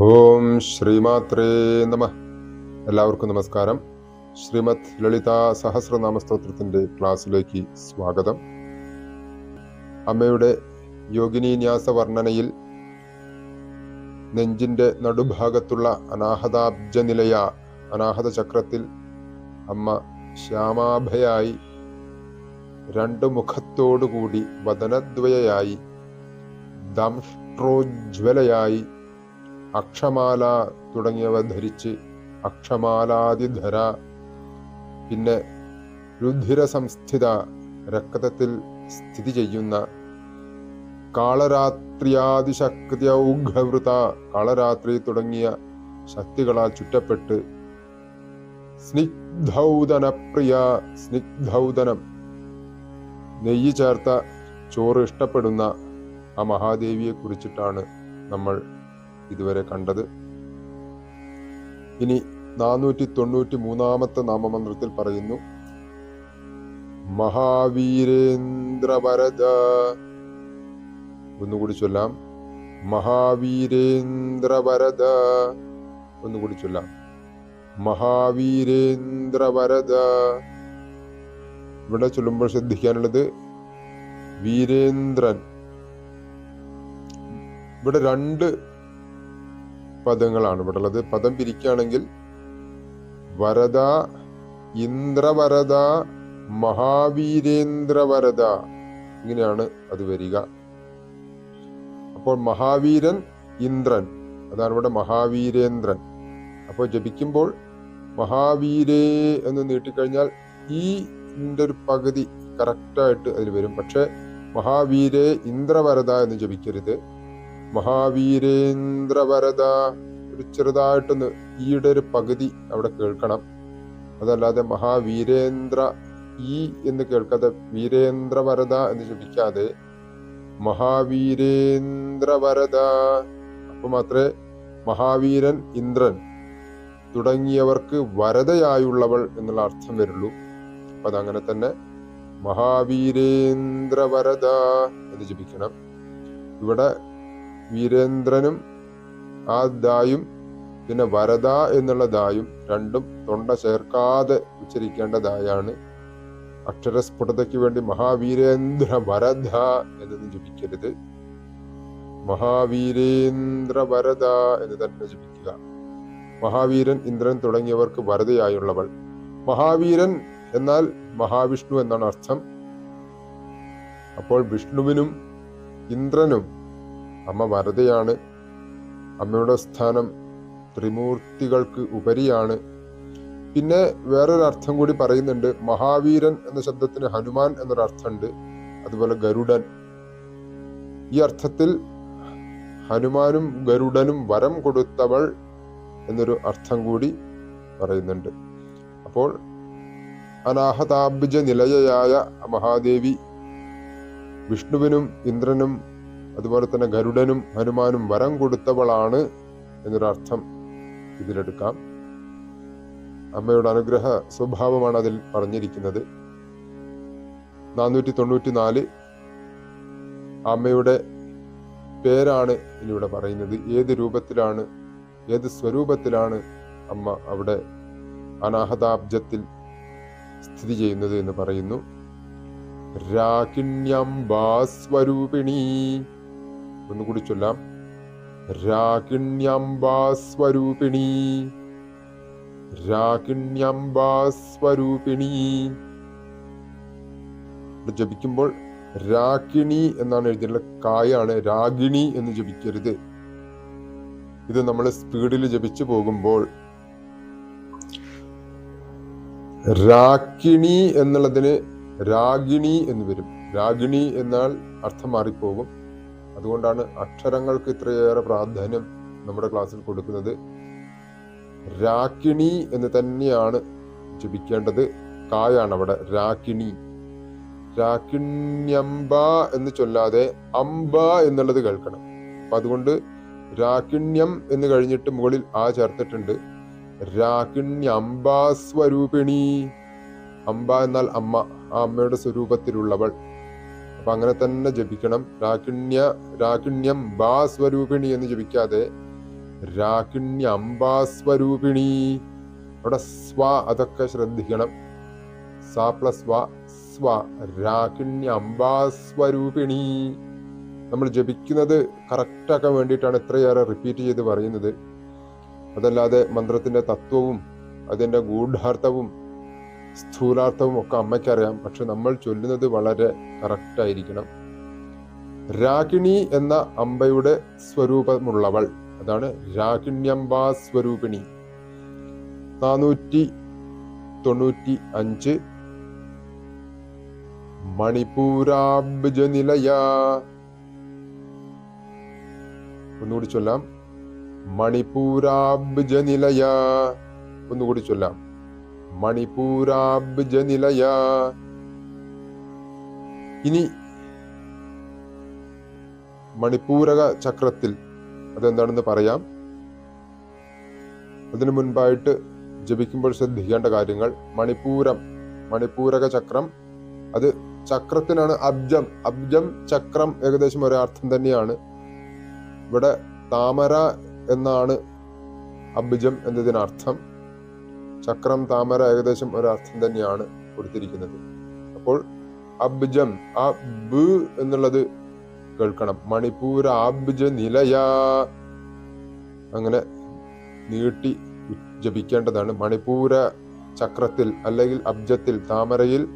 ഓം ശ്രീമാത്രേ നമ. എല്ലാവർക്കും നമസ്കാരം. ശ്രീമത് ലളിത സഹസ്രനാമ സ്തോത്രത്തിന്റെ ക്ലാസ്സിലേക്ക് സ്വാഗതം. അമ്മയുടെ യോഗിനീന്യാസ വർണനയിൽ നെഞ്ചിന്റെ നടുഭാഗത്തുള്ള അനാഹതാബ്ജ നിലയ അനാഹത ചക്രത്തിൽ അമ്മ ശ്യാമാഭയായി രണ്ടു മുഖത്തോടുകൂടി വദനദ്വയയായി ദംഷ്ട്രോജ്വലയായി അക്ഷമാല തുടങ്ങിയവ ധരിച്ച് അക്ഷമാലാതിധര. പിന്നെ രുധിര സംസ്ഥിത രക്തത്തിൽ സ്ഥിതി ചെയ്യുന്ന കാളരാത്രിയാതിശക്തി ഔഘവൃത കാളരാത്രി തുടങ്ങിയ ശക്തികളാൽ ചുറ്റപ്പെട്ട് സ്നിഗ്ധൗദനപ്രിയ സ്നിഗ്ധൗദനം. നെയ്യ് ചേർത്ത ചോറ് ഇഷ്ടപ്പെടുന്ന ആ മഹാദേവിയെ കുറിച്ചിട്ടാണ് നമ്മൾ ഇതുവരെ കണ്ടത്. ഇനി നാനൂറ്റി തൊണ്ണൂറ്റി മൂന്നാമത്തെ നാമമന്ത്രത്തിൽ പറയുന്നു മഹാവീരേന്ദ്രവരദ. ഒന്നുകൂടി ചൊല്ലാം. മഹാവീരേന്ദ്രവരദ. ഒന്നുകൂടി ചൊല്ലാം. മഹാവീരേന്ദ്രവരദ. ഇവിടെ ചൊല്ലുമ്പോൾ ശ്രദ്ധിക്കാനുള്ളത് വീരേന്ദ്രൻ. ഇവിടെ രണ്ട് പദങ്ങളാണ്. ഇവിടെ ഉള്ളത് പദം പിരിക്കുകയാണെങ്കിൽ വരദ ഇന്ദ്രവരദ മഹാവീരേന്ദ്രവരദ ഇങ്ങനെയാണ് അത് വരിക. അപ്പോൾ മഹാവീരൻ ഇന്ദ്രൻ. അതാണ് ഇവിടെ മഹാവീരേന്ദ്രൻ. അപ്പോൾ ജപിക്കുമ്പോൾ മഹാവീരേ എന്ന് നീട്ടിക്കഴിഞ്ഞാൽ ഈ ഒരു പകുതി കറക്റ്റായിട്ട് അതിൽ വരും. പക്ഷേ മഹാവീരേ ഇന്ദ്രവരദ എന്ന് ജപിക്കരുത്. മഹാവീരേന്ദ്രവരദ ഒരു ചെറുതായിട്ടൊന്ന് ഈയുടെ ഒരു പകുതി അവിടെ കേൾക്കണം. അതല്ലാതെ മഹാവീരേന്ദ്ര ഈ എന്ന് കേൾക്കാതെ വീരേന്ദ്രവരത എന്ന് ജപിക്കാതെ മഹാവീരേന്ദ്രവരത അപ്പൊ മാത്രമേ മഹാവീരൻ ഇന്ദ്രൻ തുടങ്ങിയവർക്ക് വരതയായുള്ളവൾ എന്നുള്ള അർത്ഥം വരുള്ളൂ. അപ്പൊ അതങ്ങനെ തന്നെ മഹാവീരേന്ദ്രവരത എന്ന് ജപിക്കണം. ഇവിടെ വീരേന്ദ്രനും ആ ദായും പിന്നെ വരദ എന്നുള്ള ദായും രണ്ടും തൊണ്ട ചേർക്കാതെ ഉച്ചരിക്കേണ്ട ദായാണ്. അക്ഷരസ്ഫുടതയ്ക്ക് വേണ്ടി മഹാവീരേന്ദ്ര വരദ എന്നൊന്നും ജപിക്കരുത്. മഹാവീരേന്ദ്ര വരദ എന്ന് തന്നെ ജപിക്കുക. മഹാവീരൻ ഇന്ദ്രൻ തുടങ്ങിയവർക്ക് വരതയായുള്ളവൾ മഹാവീരൻ എന്നാൽ മഹാവിഷ്ണു എന്നാണ് അർത്ഥം. അപ്പോൾ വിഷ്ണുവിനും ഇന്ദ്രനും അമ്മ വരതയാണ്. അമ്മയുടെ സ്ഥാനം ത്രിമൂർത്തികൾക്ക് ഉപരിയാണ്. പിന്നെ വേറൊരു അർത്ഥം കൂടി പറയുന്നുണ്ട്. മഹാവീരൻ എന്ന ശബ്ദത്തിന് ഹനുമാൻ എന്നൊരു അർത്ഥമുണ്ട് അതുപോലെ ഗരുഡൻ. ഈ അർത്ഥത്തിൽ ഹനുമാനും ഗരുഡനും വരം കൊടുത്തവൾ എന്നൊരു അർത്ഥം കൂടി പറയുന്നുണ്ട്. അപ്പോൾ അനാഹതാബ്ജ നിലയയായ മഹാദേവി വിഷ്ണുവിനും ഇന്ദ്രനും അതുപോലെ തന്നെ ഗരുഡനും ഹനുമാനും വരം കൊടുത്തവളാണ് എന്നൊരർത്ഥം ഇതിലെടുക്കാം. അമ്മയുടെ അനുഗ്രഹ സ്വഭാവമാണ് അതിൽ പറഞ്ഞിരിക്കുന്നത്. നാനൂറ്റി തൊണ്ണൂറ്റി നാല് അമ്മയുടെ പേരാണ് ഇനിവിടെ പറയുന്നത്. ഏത് രൂപത്തിലാണ് ഏത് സ്വരൂപത്തിലാണ് അമ്മ അവിടെ അനാഹതാബ്ജത്തിൽ സ്ഥിതി ചെയ്യുന്നത് എന്ന് പറയുന്നു. രാകിണ്യംബാസ്വരൂപിണി ഒന്നുകൂടി ചൊല്ലാം. രാഗിണ്യംബാസ്വരൂപിണി രാഗിണ്യംബാസ്വരൂപിണി ജപിക്കുമ്പോൾ രാഗിണി എന്നാണ് എഴുതിയിട്ടുള്ള കായാണ് രാഗിണി എന്ന് ജപിക്കരുത്. ഇത് നമ്മൾ സ്പീഡിൽ ജപിച്ചു പോകുമ്പോൾ രാഗിണി എന്നുള്ളതിന് രാഗിണി എന്ന് വരും. രാഗിണി എന്നാൽ അർത്ഥം മാറിപ്പോകും. അതുകൊണ്ടാണ് അക്ഷരങ്ങൾക്ക് ഇത്രയേറെ പ്രാധാന്യം നമ്മുടെ ക്ലാസ്സിൽ കൊടുക്കുന്നത്. രാക്കിണി എന്ന് തന്നെയാണ് ജപിക്കേണ്ടത്. കായാണ് അവിടെ രാക്കിണി. രാക്കിണ്യംബ എന്ന് ചൊല്ലാതെ അംബ എന്നുള്ളത് കേൾക്കണം. അപ്പൊ അതുകൊണ്ട് രാക്കിണ്യം എന്ന് കഴിഞ്ഞിട്ട് മുകളിൽ ആ ചേർത്തിട്ടുണ്ട്. രാക്കിണ്യംബാസ്വരൂപിണി അംബ എന്നാൽ അമ്മ. ആ അമ്മയുടെ സ്വരൂപത്തിലുള്ളവൾ. അപ്പൊ അങ്ങനെ തന്നെ ജപിക്കണം. രാക്കിണ്യ രാക്കിണ്യം ബാസ്വരൂപിണി എന്ന് ജപിക്കാതെ രാകിണ്യ അംബാസ്വരൂപിണി അവിടെ സ്വ അതൊക്കെ ശ്രദ്ധിക്കണം. സ പ്ലസ് വ സ്വ. രാകിണ്യ അംബാസ്വരൂപിണി നമ്മൾ ജപിക്കുന്നത് കറക്റ്റാക്കാൻ വേണ്ടിയിട്ടാണ് ഇത്രയേറെ റിപ്പീറ്റ് ചെയ്ത് പറയുന്നത്. അതല്ലാതെ മന്ത്രത്തിന്റെ തത്വവും അതിന്റെ ഗൂഢാർത്ഥവും സ്ഥൂലാർത്ഥവും ഒക്കെ അമ്മയ്ക്കറിയാം പക്ഷെ നമ്മൾ ചൊല്ലുന്നത് വളരെ കറക്റ്റായിരിക്കണം രാഗിണി എന്ന അമ്പയുടെ സ്വരൂപമുള്ളവൾ. അതാണ് രാഗിണ്യംബാ സ്വരൂപിണി. നാനൂറ്റി തൊണ്ണൂറ്റി അഞ്ച് മണിപ്പൂരാബ്ജ നിലയ ഒന്നുകൂടി ചൊല്ലാം. മണിപ്പൂരാബ്ജ നിലയ ഒന്നുകൂടി ചൊല്ലാം. മണിപ്പൂരാബ്ജ നിലയ ഇനി മണിപ്പൂരക ചക്രത്തിൽ അതെന്താണെന്ന് പറയാം. അതിനു മുൻപായിട്ട് ജപിക്കുമ്പോൾ ശ്രദ്ധിക്കേണ്ട കാര്യങ്ങൾ. മണിപ്പൂരം മണിപ്പൂരക ചക്രം അത് ചക്രത്തിനാണ് അബ്ജം. അബ്ജം ചക്രം ഏകദേശം ഒരർത്ഥം തന്നെയാണ്. ഇവിടെ താമര എന്നാണ് അബ്ജം എന്നതിനർത്ഥം. ചക്രം താമര ഏകദേശം ഒരർത്ഥം തന്നെയാണ് കൊടുത്തിരിക്കുന്നത്. അപ്പോൾ അബ്ജം ആ ബ് എന്നുള്ളത് കേൾക്കണം. മണിപ്പൂര അബ്ജ നിലയാ. അങ്ങനെ നീട്ടി ജപിക്കേണ്ടതാണ് മണിപ്പൂര ചക്രത്തിൽ അല്ലെങ്കിൽ അബ്ജത്തിൽ താമരയിൽ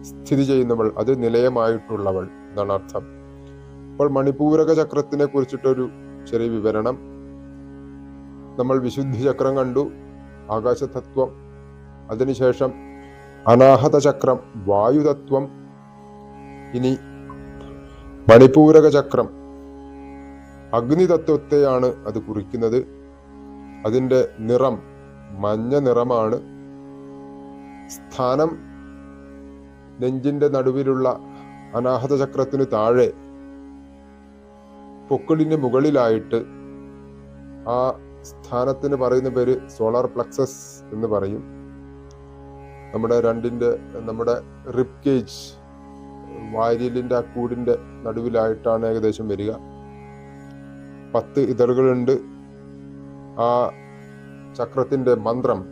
സ്ഥിതി ചെയ്യുന്നവൾ അത് നിലയമായിട്ടുള്ളവൾ എന്നാണ് അർത്ഥം. അപ്പോൾ മണിപൂരക ചക്രത്തിനെ കുറിച്ചിട്ടൊരു ചെറിയ വിവരണം. നമ്മൾ വിശുദ്ധി ചക്രം കണ്ടു. ആകാശതത്വം. അതിനുശേഷം അനാഹത ചക്രം വായുതത്വം ഇനി മണിപൂരക ചക്രം അഗ്നിതത്വത്തെയാണ് അത് കുറിക്കുന്നത്. അതിന്റെ നിറം മഞ്ഞ നിറമാണ്. സ്ഥാനം നെഞ്ചിന്റെ നടുവിലുള്ള അനാഹത ചക്രത്തിന് താഴെ പൊക്കിളിന് മുകളിലായിട്ട് ആ സ്ഥാനത്തിന് പറയുന്ന പേര് സോളാർ പ്ലക്സസ് എന്ന് പറയും. നമ്മുടെ രണ്ടിന്റെ നമ്മുടെ റിപ് കേജ് വാരിയലിന്റെ ആ കൂടിന്റെ നടുവിലായിട്ടാണ് ഏകദേശം വരിക. പത്ത് ഇതളുകളുണ്ട്. ആ ചക്രത്തിന്റെ മന്ത്രം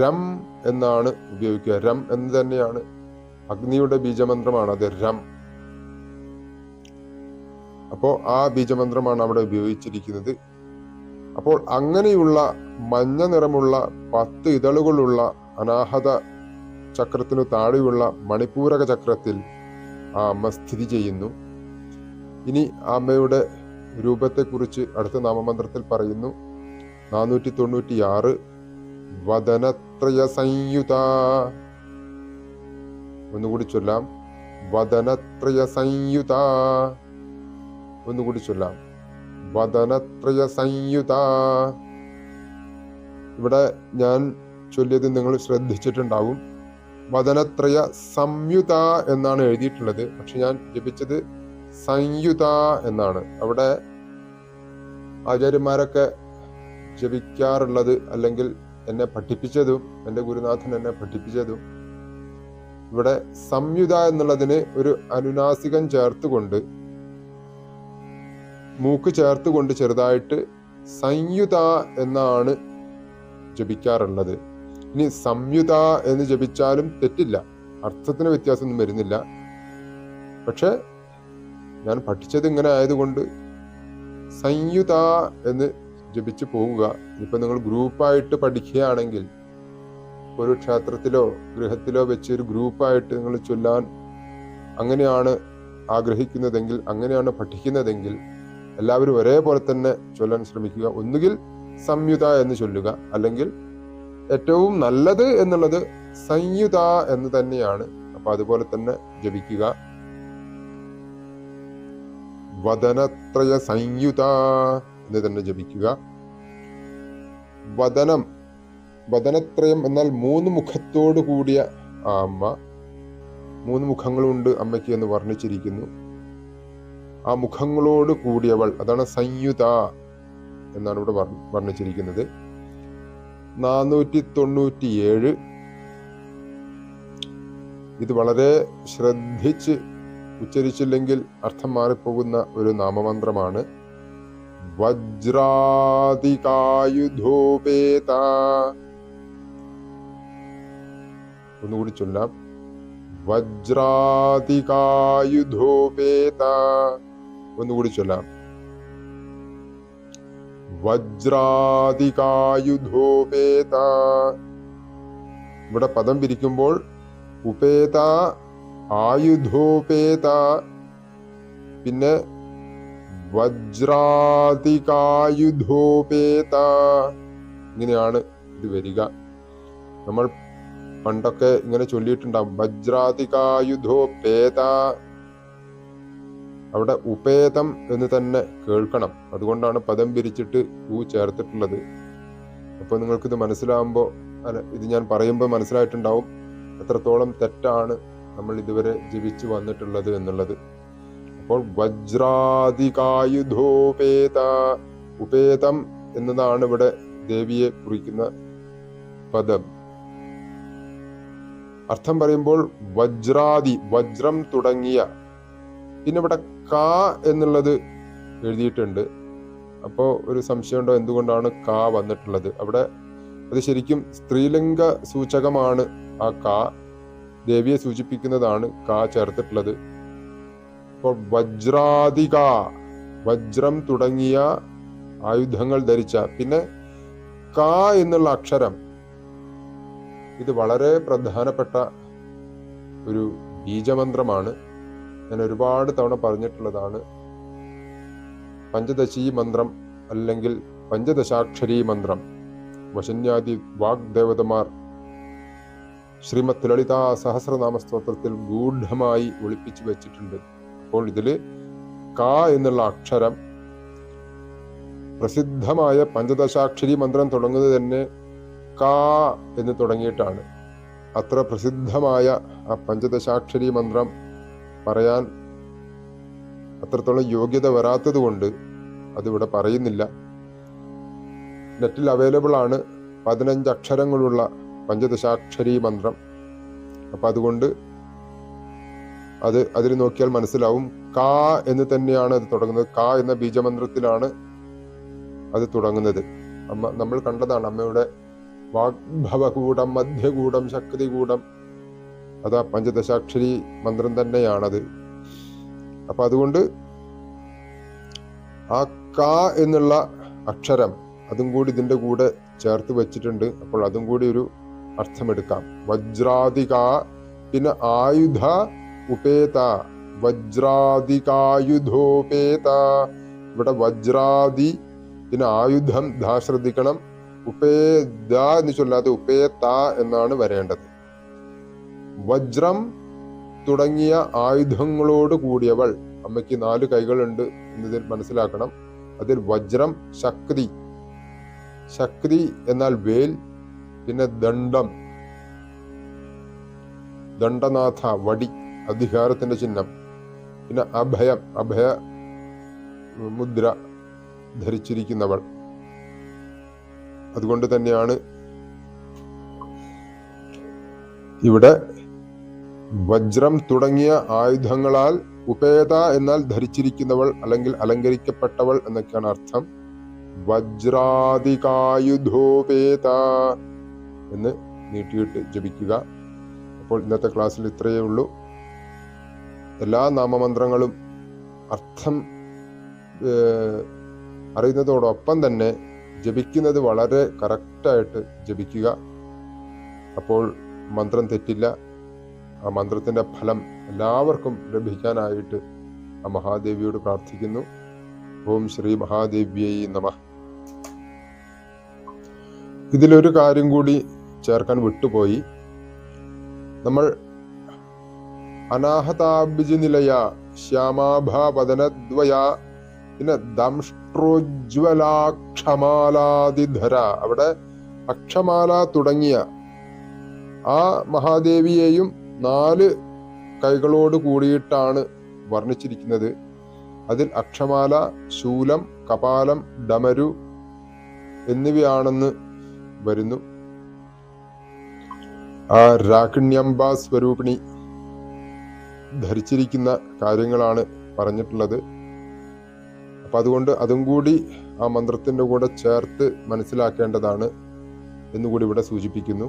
രം എന്നാണ് ഉപയോഗിക്കുക. രം എന്ന് തന്നെയാണ് അഗ്നിയുടെ ബീജമന്ത്രമാണ് അത് രം. അപ്പോ ആ ബീജമന്ത്രമാണ് അവിടെ ഉപയോഗിച്ചിരിക്കുന്നത്. അപ്പോൾ അങ്ങനെയുള്ള മഞ്ഞ നിറമുള്ള പത്ത് ഇതളുകളുള്ള അനാഹത ചക്രത്തിനു താഴെയുള്ള മണിപ്പൂരക ചക്രത്തിൽ ആ അമ്മ സ്ഥിതി ചെയ്യുന്നു. ഇനി ആ അമ്മയുടെ രൂപത്തെക്കുറിച്ച് അടുത്ത നാമമന്ത്രത്തിൽ പറയുന്നു. നാനൂറ്റി തൊണ്ണൂറ്റി ആറ് വദനത്രയ സംയുത. ഒന്നുകൂടി ചൊല്ലാം. വദനത്രയ സംയുത. ഒന്നുകൂടി ചൊല്ലാം. വദനത്രയ സംയുത ഇവിടെ ഞാൻ ചൊല്ലിയത് നിങ്ങൾ ശ്രദ്ധിച്ചിട്ടുണ്ടാവും. വദനത്രയ സംയുത എന്നാണ് എഴുതിയിട്ടുള്ളത്. പക്ഷെ ഞാൻ ജപിച്ചത് സംയുത എന്നാണ്. അവിടെ ആചാര്യന്മാരൊക്കെ ജപിക്കാറുള്ളത് അല്ലെങ്കിൽ എന്നെ പഠിപ്പിച്ചതും എന്റെ ഗുരുനാഥൻ എന്നെ പഠിപ്പിച്ചതും. ഇവിടെ സംയുത എന്നുള്ളതിന് ഒരു അനുനാസികം ചേർത്തുകൊണ്ട് മൂക്ക് ചേർത്തുകൊണ്ട് ചെറുതായിട്ട് സംയുത എന്നാണ് ജപിക്കാറുള്ളത്. ഇനി സംയുത എന്ന് ജപിച്ചാലും തെറ്റില്ല. അർത്ഥത്തിന് വ്യത്യാസമൊന്നും വരുന്നില്ല. പക്ഷെ ഞാൻ പഠിച്ചത് ഇങ്ങനെ ആയതുകൊണ്ട് സംയുത എന്ന് ജപിച്ച് പോവുക. ഇപ്പൊ നിങ്ങൾ ഗ്രൂപ്പായിട്ട് പഠിക്കുകയാണെങ്കിൽ ഒരു ക്ഷേത്രത്തിലോ ഗൃഹത്തിലോ വെച്ച് ഒരു ഗ്രൂപ്പായിട്ട് നിങ്ങൾ ചൊല്ലാൻ അങ്ങനെയാണ് ആഗ്രഹിക്കുന്നതെങ്കിൽ അങ്ങനെയാണ് പഠിക്കുന്നതെങ്കിൽ എല്ലാവരും ഒരേപോലെ തന്നെ ചൊല്ലാൻ ശ്രമിക്കുക. ഒന്നുകിൽ സംയുത എന്ന് ചൊല്ലുക അല്ലെങ്കിൽ ഏറ്റവും നല്ലത് എന്നുള്ളത് സംയുത എന്ന് തന്നെയാണ്. അപ്പൊ അതുപോലെ തന്നെ ജപിക്കുക. വദനത്രയ സംയുത എന്ന് തന്നെ ജപിക്കുക. വദനം വദനത്രയം എന്നാൽ മൂന്ന് മുഖത്തോടു കൂടിയ ആ അമ്മ. മൂന്ന് മുഖങ്ങളുണ്ട് അമ്മയ്ക്ക് എന്ന് വർണിച്ചിരിക്കുന്നു. ആ മുഖങ്ങളോട് കൂടിയവൾ. അതാണ് സംയുത എന്നാണ് ഇവിടെ വർണിച്ചിരിക്കുന്നത്. നാനൂറ്റി തൊണ്ണൂറ്റിയേഴ് ഇത് വളരെ ശ്രദ്ധിച്ച് ഉച്ചരിച്ചില്ലെങ്കിൽ അർത്ഥം മാറിപ്പോകുന്ന ഒരു നാമമന്ത്രമാണ്. വജ്രാതികായുധോപേത ഒന്നുകൂടി ചൊല്ലാം. വജ്രാതികായുധോപേത ഒന്നുകൂടി ചൊല്ലാം. വജ്രാതികായുധോപേത ഇവിടെ പദം പിരിക്കുമ്പോൾ ഉപേത ആയുധോപേത പിന്നെ വജ്രാതികായുധോപേത ഇങ്ങനെയാണ് ഇത് വരിക. നമ്മൾ പണ്ടൊക്കെ ഇങ്ങനെ ചൊല്ലിയിട്ടുണ്ടാവും. വജ്രാതികായുധോപേത അവിടെ ഉപേതം എന്ന് തന്നെ കേൾക്കണം. അതുകൊണ്ടാണ് പദം പിരിച്ചിട്ട് ഊ ചേർത്തിട്ടുള്ളത്. അപ്പൊ നിങ്ങൾക്കിത് മനസ്സിലാകുമ്പോൾ അല്ല ഇത് ഞാൻ പറയുമ്പോൾ മനസ്സിലായിട്ടുണ്ടാവും എത്രത്തോളം തെറ്റാണ് നമ്മൾ ഇതുവരെ ജപിച്ചു വന്നിട്ടുള്ളത് എന്നുള്ളത്. അപ്പോൾ വജ്രാധികായുധോപേത ഉപേതം എന്നതാണ് ഇവിടെ ദേവിയെ കുറിക്കുന്ന പദം. അർത്ഥം പറയുമ്പോൾ വജ്രാതി വജ്രം തുടങ്ങിയ പിന്നെ ഇവിടെ കാ എന്നുള്ളത് എഴുതിയിട്ടുണ്ട്. അപ്പോൾ ഒരു സംശയമുണ്ടോ? എന്തുകൊണ്ടാണ് കാ വന്നിട്ടുള്ളത്? അവിടെ അത് ശരിക്കും സ്ത്രീലിംഗ സൂചകമാണ് ആ കാ. ദേവിയെ സൂചിപ്പിക്കുന്നതാണ് കാ ചേർത്തിട്ടുള്ളത്. അപ്പോൾ വജ്രാധിക വജ്രം തുടങ്ങിയ ആയുധങ്ങൾ ധരിച്ച പിന്നെ കാ എന്നുള്ള അക്ഷരം ഇത് വളരെ പ്രധാനപ്പെട്ട ഒരു ബീജമന്ത്രമാണ്. ഞാൻ ഒരുപാട് തവണ പറഞ്ഞിട്ടുള്ളതാണ്. പഞ്ചദശീ മന്ത്രം അല്ലെങ്കിൽ പഞ്ചദശാക്ഷരി മന്ത്രം. വശന്യാദി വാഗ്ദേവതമാർ ശ്രീമത് ലളിത സഹസ്രനാമ സ്തോത്രത്തിൽ ഗൂഢമായി ഒളിപ്പിച്ചു വെച്ചിട്ടുണ്ട്. അപ്പോൾ ഇതിൽ ക എന്നുള്ള അക്ഷരം പ്രസിദ്ധമായ പഞ്ചദശാക്ഷരി മന്ത്രം തുടങ്ങുന്നത് തന്നെ ക എന്ന് തുടങ്ങിയിട്ടാണ്. അത്ര പ്രസിദ്ധമായ ആ പഞ്ചദശാക്ഷരി മന്ത്രം പറയാൻ അത്രത്തോളം യോഗ്യത വരാത്തത് കൊണ്ട് അതിവിടെ പറയുന്നില്ല. നെറ്റിൽ അവൈലബിൾ ആണ് പതിനഞ്ച് അക്ഷരങ്ങളുള്ള പഞ്ചദശാക്ഷരി മന്ത്രം. അപ്പം അതുകൊണ്ട് അത് അതിൽ നോക്കിയാൽ മനസ്സിലാവും. കാ എന്ന് തന്നെയാണ് അത് തുടങ്ങുന്നത്. കാ എന്ന ബീജമന്ത്രത്തിലാണ് അത് തുടങ്ങുന്നത്. അമ്മ നമ്മൾ കണ്ടതാണ് അമ്മയുടെ വാഗ്ഭവകൂടം മധ്യകൂടം ശക്തികൂടം അതാ പഞ്ചദശാക്ഷരി മന്ത്രം തന്നെയാണത്. അപ്പൊ അതുകൊണ്ട് ആ ക എന്നുള്ള അക്ഷരം അതും കൂടി ഇതിന്റെ കൂടെ ചേർത്ത് വെച്ചിട്ടുണ്ട്. അപ്പോൾ അതും കൂടി ഒരു അർത്ഥമെടുക്കാം. വജ്രാതിക പിന്നെ ആയുധ ഉപേത. വജ്രാതികായുധോപേത ഇവിടെ വജ്രാതി പിന്നെ ആയുധം ധാ ശ്രദ്ധിക്കണം ഉപേദ എന്ന് ചൊല്ലാതെ ഉപേത എന്നാണ് വരേണ്ടത്. വജ്രം തുടങ്ങിയ ആയുധങ്ങളോട് കൂടിയവൾ. അമ്മയ്ക്ക് നാല് കൈകളുണ്ട് എന്നതിൽ മനസ്സിലാക്കണം. അതിൽ വജ്രം ശക്തി. ശക്തി എന്നാൽ വേൽ പിന്നെ ദണ്ഡം. ദണ്ഡനാഥ വടി അധികാരത്തിന്റെ ചിഹ്നം. പിന്നെ അഭയം അഭയ മുദ്ര ധരിച്ചിരിക്കുന്നവൾ. അതുകൊണ്ട് തന്നെയാണ് ഇവിടെ വജ്രം തുടങ്ങിയ ആയുധങ്ങളാൽ ഉപേത എന്നാൽ ധരിച്ചിരിക്കുന്നവൾ അല്ലെങ്കിൽ അലങ്കരിക്കപ്പെട്ടവൾ എന്നൊക്കെയാണ് അർത്ഥം. വജ്രാധികായുധോപേത എന്ന് നീട്ടിയിട്ട് ജപിക്കുക. അപ്പോൾ ഇന്നത്തെ ക്ലാസ്സിൽ ഇത്രയേ ഉള്ളൂ. എല്ലാ നാമമന്ത്രങ്ങളും അർത്ഥം അറിയുന്നതോടൊപ്പം തന്നെ ജപിക്കുന്നത് വളരെ കറക്റ്റായിട്ട് ജപിക്കുക. അപ്പോൾ മന്ത്രം തെറ്റില്ല. ആ മന്ത്രത്തിന്റെ ഫലം എല്ലാവർക്കും ലഭിക്കാനായിട്ട് ആ മഹാദേവിയോട് പ്രാർത്ഥിക്കുന്നു. ഓം ശ്രീ മഹാദേവ്യൈ നമ. ഇതിലൊരു കാര്യം കൂടി ചേർക്കാൻ വിട്ടുപോയി. നമ്മൾ അനാഹതാബ്ജ നിലയ ശ്യാമാഭാപതനദ്വയ പിന്നെ ദംഷ്ട്രോജ്വലാക്ഷമാലാതിധര അവിടെ അക്ഷമാല തുടങ്ങിയ ആ മഹാദേവിയെയും നാല് കൈകളോട് കൂടിയിട്ടാണ് വർണിച്ചിരിക്കുന്നത്. അതിൽ അക്ഷമാല ശൂലം കപാലം ഡമരു എന്നിവയാണെന്ന് വരുന്നു. ആ രാക്കിണ്യംബ സ്വരൂപിണി ധരിച്ചിരിക്കുന്ന കാര്യങ്ങളാണ് പറഞ്ഞിട്ടുള്ളത്. അപ്പൊ അതുകൊണ്ട് അതും കൂടി ആ മന്ത്രത്തിന്റെ കൂടെ ചേർത്ത് മനസ്സിലാക്കേണ്ടതാണ് എന്നുകൂടി ഇവിടെ സൂചിപ്പിക്കുന്നു.